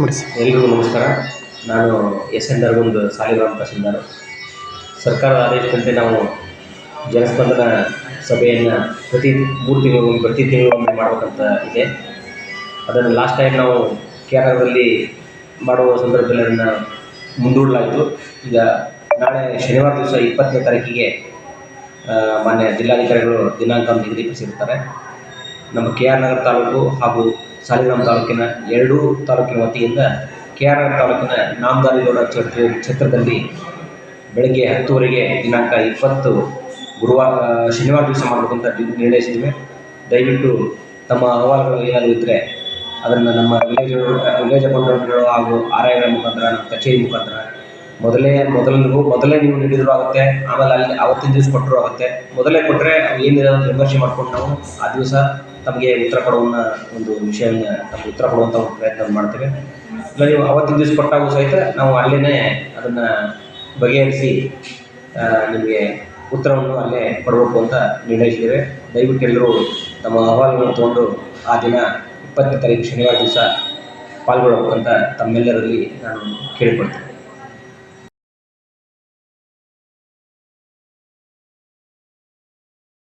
ಮಾಡಿ ಸರ್. ಎಲ್ರಿಗೂ ನಮಸ್ಕಾರ. ನಾನು ಎಸ್ ಎನ್ ನರಗುಂದ್ ಸಾಲಿಗ್ರಾಮ ತಹಸೀಲ್ದಾರ್. ಸರ್ಕಾರದ ಆದೇಶದಂತೆ ನಾವು ಜನಸ್ಪಂದನ ಸಭೆಯನ್ನು ಪ್ರತಿ ಮೂರು ತಿಂಗಳಿಗೊಮ್ಮೆ ಪ್ರತಿ ಒಮ್ಮೆ ಮಾಡಬೇಕಂತ ಇದೆ. ಅದನ್ನು ಲಾಸ್ಟ್ ಟೈಮ್ ನಾವು ಕೇರಳದಲ್ಲಿ ಮಾಡುವ ಸಂದರ್ಭದಲ್ಲಿ ಅದನ್ನು ಮುಂದೂಡಲಾಯಿತು. ಈಗ ನಾಳೆ ಶನಿವಾರ ದಿವಸ ಇಪ್ಪತ್ತನೇ ತಾರೀಕಿಗೆ ಮಾನ್ಯ ಜಿಲ್ಲಾಧಿಕಾರಿಗಳು ದಿನಾಂಕ ನಿಗದಿಪಡಿಸಿರ್ತಾರೆ ನಮ್ಮ ಕೆ ಆರ್ ನಗರ ತಾಲೂಕು ಹಾಗೂ ಸಾಲಿಗ್ರಾಮ ತಾಲೂಕಿನ ಎರಡೂ ತಾಲೂಕಿನ ವತಿಯಿಂದ ಕೆ ಆರ್ ನಗರ ತಾಲೂಕಿನ ನಾಮದಾರಿಗೌಡ ಛತ್ರ ಛತ್ರದಲ್ಲಿ ಬೆಳಗ್ಗೆ ಹತ್ತುವರೆಗೆ ದಿನಾಂಕ ಇಪ್ಪತ್ತು ಗುರುವಾರ, ಶನಿವಾರ ದಿವಸ ಮಾಡಬೇಕಂತ ನಿರ್ಣಯಿಸಿದ್ವಿ ದಯವಿಟ್ಟು ತಮ್ಮ ಅಹವಾಲುಗಳು ಏನಾದರೂ ಇದ್ದರೆ ಅದನ್ನು ನಮ್ಮ ವಿಲೇಜ್ ವಿಲೇಜ್ ಅಕೌಂಟೆಂಟ್ಗಳು ಹಾಗೂ ಆರ್ ಐಗಳ ಮುಖಾಂತರ, ನಮ್ಮ ಕಚೇರಿ ಮುಖಾಂತರ ಮೊದಲೇ ಮೊದಲಿಗೂ ಮೊದಲೇ ನೀವು ನೀಡಿದ್ರು ಆಗುತ್ತೆ, ಆಮೇಲೆ ಅಲ್ಲಿ ಅವತ್ತಿನ ದಿವಸ ಕೊಟ್ಟರು ಆಗುತ್ತೆ. ಮೊದಲೇ ಕೊಟ್ಟರೆ ಏನಿದೆ ಅಂತ ವಿಮರ್ಶೆ ಮಾಡ್ಕೊಂಡು ನಾವು ಆ ದಿವಸ ತಮಗೆ ಉತ್ತರ ಕೊಡುವನ್ನ ಒಂದು ವಿಷಯವನ್ನು ನಮಗೆ ಉತ್ತರ ಕೊಡುವಂಥ ಒಂದು ಪ್ರಯತ್ನ ಮಾಡ್ತೇವೆ. ಇಲ್ಲ, ನೀವು ಅವತ್ತಿನ ದಿವಸ ಕೊಟ್ಟಾಗೂ ಸಹಿತ ನಾವು ಅಲ್ಲೇ ಅದನ್ನು ಬಗೆಹರಿಸಿ ನಿಮಗೆ ಉತ್ತರವನ್ನು ಅಲ್ಲೇ ಕೊಡಬೇಕು ಅಂತ ನಿರ್ಣಯಿಸಿದ್ದೇವೆ. ದಯವಿಟ್ಟು ಎಲ್ಲರೂ ತಮ್ಮ ಅಹವಾಲುಗಳನ್ನು ತಗೊಂಡು ಆ ದಿನ ಇಪ್ಪತ್ತನೇ ತಾರೀಕು ಶನಿವಾರ ದಿವಸ ಪಾಲ್ಗೊಳ್ಳಬೇಕಂತ ತಮ್ಮೆಲ್ಲರಲ್ಲಿ ನಾನು ಕೇಳಿಕೊಳ್ತೇನೆ.